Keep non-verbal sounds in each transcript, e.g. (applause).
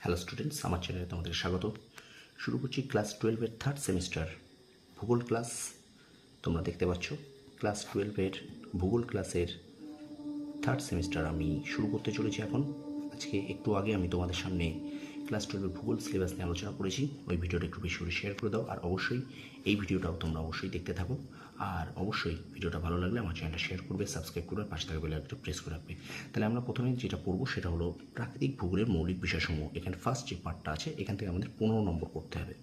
Hello students আমার চ্যানেলে তোমাদের স্বাগত। শুরু করছি ক্লাস টুয়েলভের থার্ড সেমিস্টার ভূগোল ক্লাস তোমরা দেখতে পাচ্ছ ক্লাস টুয়েলভের ভূগোল ক্লাসের থার্ড সেমিস্টার আমি শুরু করতে চলেছি এখন। আজকে একটু আগে আমি তোমাদের সামনে ক্লাস টুয়েলভের ভূগোল সিলেবাস নিয়ে আলোচনা করেছি। ওই ভিডিওটা একটু বেশি করে শেয়ার করে দাও। আর অবশ্যই এই ভিডিওটাও তোমরা অবশ্যই দেখতে থাকো। আর অবশ্যই ভিডিওটা ভালো লাগলে আমার চ্যানেলটা শেয়ার করবে সাবস্ক্রাইব করবে পাশে থাকা বেলে একটা প্রেস করে রাখবে। তাহলে আমরা প্রথমে যেটা পড়ব সেটা হলো প্রাকৃতিক ভূগোলের মৌলিক বিষয়সমূহ। এখানে ফার্স্ট যে পার্টটা আছে, এখান থেকে আমাদের পনেরো নম্বর করতে হবে।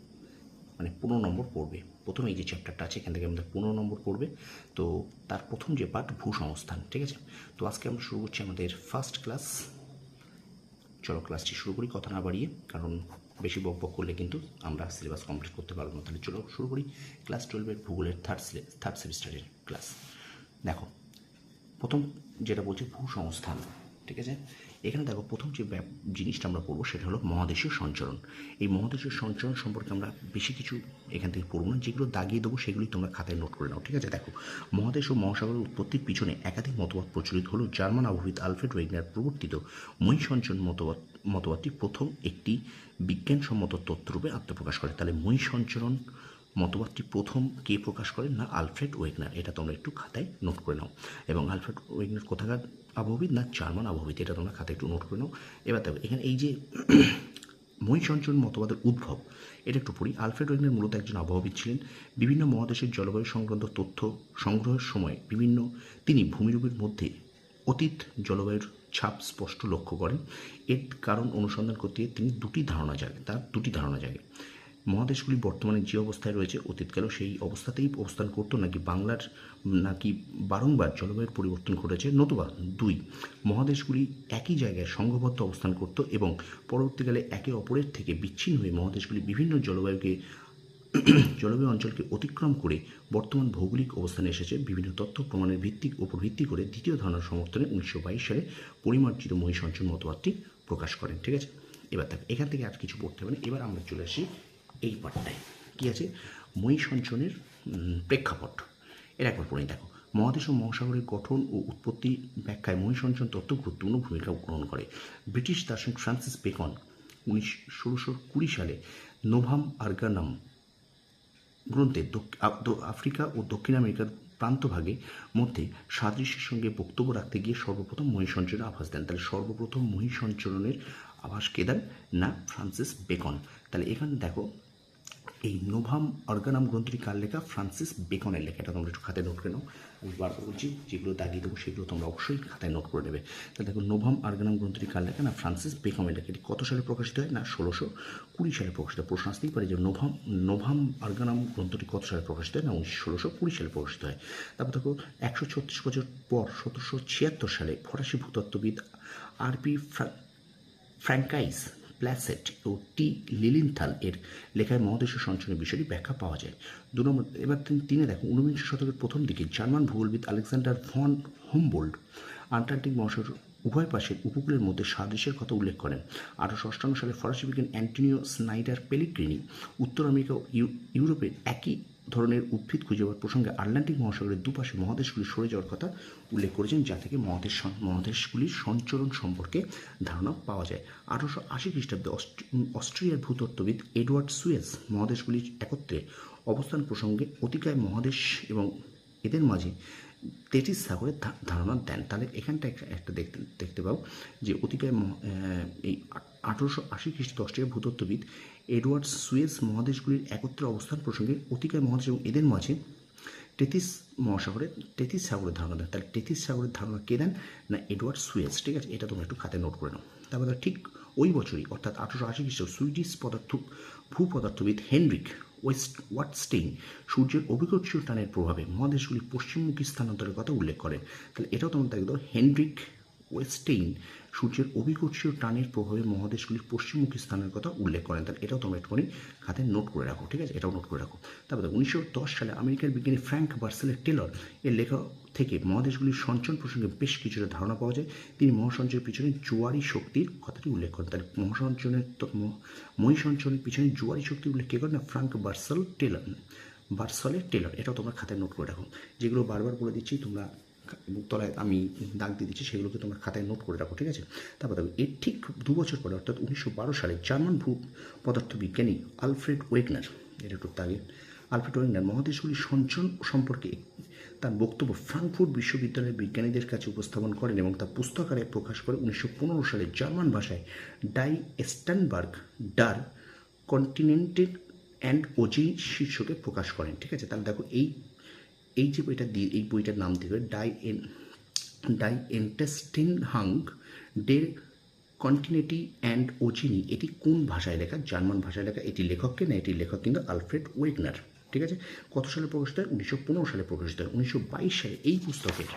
মানে পনেরো নম্বর পড়বে। প্রথমে এই যে চ্যাপ্টারটা আছে, এখান থেকে আমাদের পনেরো নম্বর পড়বে। তো তার প্রথম যে পার্ট ভূসংস্থান, ঠিক আছে? তো আজকে আমরা শুরু করছি আমাদের ফার্স্ট ক্লাস চলো ক্লাসটি শুরু করি, কথা না বাড়িয়ে, কারণ বেশি বক বক করলে কিন্তু আমরা সিলেবাস কমপ্লিট করতে পারব না। তাহলে চলো শুরু করি ক্লাস টুয়েলভের ভূগোলের থার্ড থার্ড সেমিস্টারের ক্লাস দেখো, প্রথম যেটা বলছে ভূসংস্থান, ঠিক আছে? এখানে দেখো প্রথম যে জিনিসটা আমরা পড়ব সেটা হলো মহাদেশীয় সঞ্চরণ। এই মহাদেশীয় সঞ্চরণ সম্পর্কে আমরা বেশি কিছু এখান থেকে পড়ব না। যেগুলো দাগিয়ে দেবো সেগুলি তোমরা খাতায় নোট করে নাও, ঠিক আছে? দেখো, মহাদেশ ও মহাসাগরের উৎপত্তির পিছনে একাধিক মতবাদ প্রচলিত হলো। জার্মান আবহবিদ আলফ্রেড ওয়েগনার প্রবর্তিত মহিষঞ্চন মতবাদ মতবাদটি প্রথম একটি বিজ্ঞানসম্মত তথ্যরূপে আত্মপ্রকাশ করে। তাহলে মহিষঞ্চরণ মতবাদটি প্রথম কে প্রকাশ করেন না, আলফ্রেড ওয়েগনার। এটা তোমরা একটু খাতায় নোট করে নাও। এবং আলফ্রেড ওয়েগনার কোথাকার আবহবিদ না জার্মান আবহবিদ, এটা তোমরা খাতায় একটু নোট করে নাও। এবার দেখো, এখানে এই যে মহিষঞ্চন মতবাদের উদ্ভব, এটা একটু পড়ি। আলফ্রেড ওয়েগনার মূলত একজন আবহাওয়াবিদ ছিলেন। বিভিন্ন মহাদেশের জলবায়ু সংক্রান্ত তথ্য সংগ্রহের সময় বিভিন্ন, তিনি ভূমিরূপের মধ্যে অতীত জলবায়ুর ছাপ স্পষ্ট লক্ষ্য করেন। এর কারণ অনুসন্ধান করতে তিনি দুটি ধারণা জাগে, তার দুটি ধারণা জাগে। মহাদেশগুলি বর্তমানে যে অবস্থায় রয়েছে অতীতকালেও সেই অবস্থাতেই অবস্থান করতো নাকি বাংলার, নাকি বারংবার জলবায়ুর পরিবর্তন ঘটেছে, নতুবা দুই, মহাদেশগুলি একই জায়গায় সংঘবদ্ধ অবস্থান করত এবং পরবর্তীকালে একে অপরের থেকে বিচ্ছিন্ন হয়ে মহাদেশগুলি বিভিন্ন জলবায়ুকে, জলবায়ু অঞ্চলকে অতিক্রম করে বর্তমান ভৌগোলিক অবস্থানে এসেছে। বিভিন্ন তথ্য, প্রমাণের ভিত্তিক উপর ভিত্তি করে দ্বিতীয় ধারণার সমর্থনে উনিশশো বাইশ সালে পরিমার্জিত মহিষঞ্চন মতবাদটি প্রকাশ করেন, ঠিক আছে? এবার দেখ, এখান থেকে আর কিছু পড়তে হবে না। এবার আমরা চলে আসি এই পাঠটায় কী আছে? মহিষঞ্চনের উম, প্রেক্ষাপট। এর একবার পড়ে দেখো। মহাদেশ ও মহাসাগরের গঠন ও উৎপত্তি ব্যাখ্যায় মহিষঞ্চন তত্ত্ব গুরুত্বপূর্ণ ভূমিকা গ্রহণ করে। ব্রিটিশ দার্শনিক ফ্রান্সিস বেকন উনিশ ষোলোশো কুড়ি সালে নোভাম আর্গানাম গ্রন্থে আফ্রিকা ও দক্ষিণ আমেরিকার প্রান্তভাগে মধ্যে সাদৃশ্যের সঙ্গে বক্তব্য রাখতে গিয়ে সর্বপ্রথম মহিষঞ্চনের আভাস দেন। তাহলে সর্বপ্রথম মহিষঞ্চরণের আভাস কে দেন? না ফ্রান্সিস বেকন। তাহলে এখানে দেখো এই নোভাম অর্গানাম গ্রন্থটি কার লেখা? ফ্রান্সিস বেকনের লেখা। এটা তোমরা একটু খাতে নোট করে নাও। আমি বারবার বলছি যেগুলো দাগিয়ে দেবো সেগুলো তোমরা অবশ্যই খাতায় নোট করে নেবে। তাহলে দেখো, নোভাম অর্গানাম গ্রন্থটি কার লেখা? না, ফ্রান্সিস বেকনের লেখা। এটি কত সালে প্রকাশিত হয়? না, ষোলোশো কুড়ি সালে প্রকাশিত প্রশ্ন আসতেই পারে যে নোভাম নোভাম অর্গানাম গ্রন্থটি কত সালে প্রকাশিত হয়? না, উনিশশো ষোলোশো কুড়ি সালে প্রকাশিত হয়। তারপর দেখো, একশো ছত্রিশ বছর পর, সতেরোশো ছিয়াত্তর সালে ফরাসি ভূতত্ত্ববিদ আরপি ফ্র্যাঙ্কাইস প্ল্যাসেট ও টি লিলিনথাল এর লেখায় মহাদেশীয় সঞ্চয়ের বিষয়টি ব্যাখ্যা পাওয়া যায়। দু নম্বর, এবার তিনি দেখো, ঊনবিংশ শতকের প্রথম দিকে জার্মান ভূগোলবিদ আলেকজান্ডার ভন হুমবোল্ড আন্টার্কটিক মহাসাগর উভয় পাশের উপকূলের মধ্যে সাদৃশ্যের কথা উল্লেখ করেন। আঠারোশো অষ্টান্ন সালে ফরাসি বিজ্ঞান অ্যান্টনিও স্নাইডার পেলিগ্রিনি উত্তর আমেরিকা ইউরোপের একই ধরনের উদ্ভিদ খুঁজে পাওয়ার প্রসঙ্গে আটলান্টিক মহাসাগরের দুপাশে মহাদেশগুলি সরে যাওয়ার কথা উল্লেখ করেছেন, যা থেকে মহাদেশ মহাদেশগুলির সঞ্চরণ সম্পর্কে ধারণা পাওয়া যায়। আঠারোশো আশি খ্রিস্টাব্দে অস্ট্রি- অস্ট্রিয়ার ভূতত্ত্ববিদ এডওয়ার্ড সুয়েস মহাদেশগুলির একত্রে অবস্থান প্রসঙ্গে অতিকায় মহাদেশ এবং এদের মাঝে তেটিস সাগরের ধারণা দেন। তাহলে এখানটা একটা- দেখতে দেখতে পাও যে অতিকায় এই আঠারোশো আশি খ্রিস্টাব্দে অস্ট্রিয়ার ভূতত্ত্ববিদ এডওয়ার্ড সুয়েস মহাদেশগুলির একত্রে অবস্থান প্রসঙ্গে অতিকায় মহাদেশ এবং এদের মাঝে টেথিস মহাসাগরের টেথিস সাগরের ধারণা দেন। তাহলে টেথিস সাগরের ধারণা কে দেন? না, এডওয়ার্ড সুয়েস ঠিক আছে? এটা তোমরা একটু খাতে নোট করে নাও। তারপরে ঠিক ওই বছরই, অর্থাৎ আঠারোশো আশি খ্রিস্টাব্দ সুইডিশ পদার্থ, ভূপদার্থবিদ হেনরিক ওয়েস্ট ওয়াটস্টেইন সূর্যের অভিকর্ষীয় টানের প্রভাবে মহাদেশগুলি পশ্চিমমুখী স্থানান্তরের কথা উল্লেখ করেন তাহলে এটাও তোমরা দেখো হেনরিক ওয়েস্টেইন সূর্যের অভিকর্ষীয় টানের প্রভাবে মহাদেশগুলির পশ্চিমমুখী স্থানের কথা উল্লেখ করেন। তাহলে এটাও তোমরা একটুখানি খাতায় নোট করে রাখো, ঠিক আছে? এটাও নোট করে রাখো। তারপরে উনিশশো দশ সালে আমেরিকার বিজ্ঞানী ফ্র্যাঙ্ক বার্সেলের টেলর এর লেখা থেকে মহাদেশগুলির সঞ্চন প্রসঙ্গে বেশ কিছুটা ধারণা পাওয়া যায়। তিনি মহাসঞ্চয়ের পিছনে জোয়ারি শক্তির কথাটি উল্লেখ করেন। তাহলে মহাসঞ্চনের মহিসঞ্চনের পিছনে জোয়ারি শক্তির উল্লেখ কে করেন না? ফ্রাঙ্ক বার্সেল টেলর বার্সলের টেলর এটাও তোমরা খাতায় নোট করে রাখো। যেগুলো বারবার বলে দিচ্ছি, তোমরা তলায় আমি দাগ দিয়ে দিচ্ছি, সেগুলোকে তোমরা খাতায় নোট করে রাখো, ঠিক আছে? তারপর দেখো, এর ঠিক দু বছর পরে, অর্থাৎ উনিশশো বারো সালে জার্মান ভূ পদার্থবিজ্ঞানী আলফ্রেড ওয়েগনার, এটা একটু তাগে আলফ্রেড ওয়েগনার মহাদেশগুলির সঞ্চন সম্পর্কে তার বক্তব্য ফ্রাঙ্কফুর্ট বিশ্ববিদ্যালয়ের বিজ্ঞানীদের কাছে উপস্থাপন করেন এবং তা পুস্তকারে প্রকাশ করে উনিশশো পনেরো সালে জার্মান ভাষায় ডাই স্ট্যানবার্গ ডার কন্টিনেন্টেড অ্যান্ড ওজি শীর্ষকে প্রকাশ করেন, ঠিক আছে? তাহলে দেখো, এই এই যে বইটা দিয়ে, এই বইটার নাম দেবে die N die এন্টেস্টিন Hang day কন্টিনেটি and ওজিনি এটি কোন ভাষায় লেখা? জার্মান ভাষায় লেখা। এটি লেখককে না? এটি লেখক কিন্তু আলফ্রেড ওয়েগনার। ঠিক আছে? কত সালে প্রকাশিত হয়? উনিশশো পনেরো সালে প্রকাশিত হয়। উনিশশো বাইশ সালে এই পুস্তকের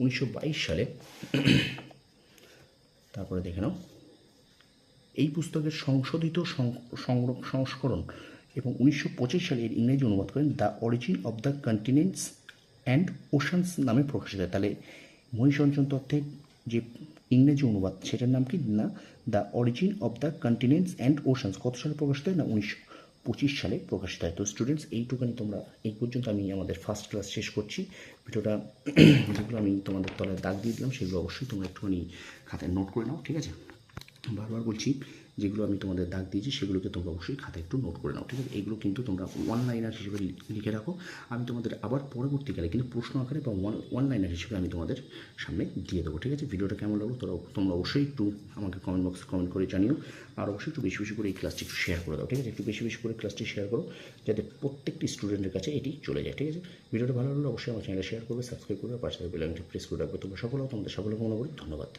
উনিশশো বাইশ সালে, তারপরে দেখে নাও। এই পুস্তকের সংশোধিত সংস্করণ এবং উনিশশো পঁচিশ সালে এর ইংরেজি অনুবাদ করেন the origin of the continents and oceans নামে প্রকাশিত। তাহলে মহিষঞ্চন তত্ত্বের যে ইংরেজি অনুবাদ, সেটার নাম কি? না, the origin of the continents and oceans কত সালে প্রকাশিত হয়? না, উনিশশো পঁচিশ সালে প্রকাশিত হয়। তো স্টুডেন্টস এইটুকানি তোমরা, এই পর্যন্ত আমি আমাদের ফার্স্ট ক্লাস শেষ করছি। ভিডিওটা (clears throat) যেগুলো আমি তোমাদের তলায় দাগ দিয়ে দিলাম, সেগুলো অবশ্যই তোমরা একটুখানি খাতায় নোট করে নাও, ঠিক আছে? বারবার বলছি যেগুলো আমি তোমাদের দাগ দিয়েছি, সেগুলোকে তোমরা অবশ্যই খাতায় একটু নোট করে নাও, ঠিক আছে? এগুলো কিন্তু তোমরা ওয়ান লাইনার হিসেবে লিখে রাখো। আমি তোমাদের আবার পরবর্তীকালে কিন্তু প্রশ্ন আকারে বা ওয়ান ওয়ান লাইনার হিসেবে আমি তোমাদের সামনে দিয়ে দেবো, ঠিক আছে? ভিডিওটা কেমন লাগল তোরা তোমরা অবশ্যই একটু আমাকে কমেন্ট বক্সে কমেন্ট করে জানিও, আর অবশ্যই একটু বেশি বেশি করে এই ক্লাসটি একটু শেয়ার করে দাও, ঠিক আছে? একটু বেশি বেশি করে ক্লাসটি শেয়ার করো, যাতে প্রত্যেকটি স্টুডেন্টের কাছে এটি চলে যায়, ঠিক আছে? ভিডিওটা ভালো লাগলে অবশ্যই আমার চ্যানেলে শেয়ার করবে সাবস্ক্রাইব করবে পাশে বেল আইকনটি প্রেস করে রাখবে। তোমরা সফল হও তোমাদের সফল কামনা করি ধন্যবাদ।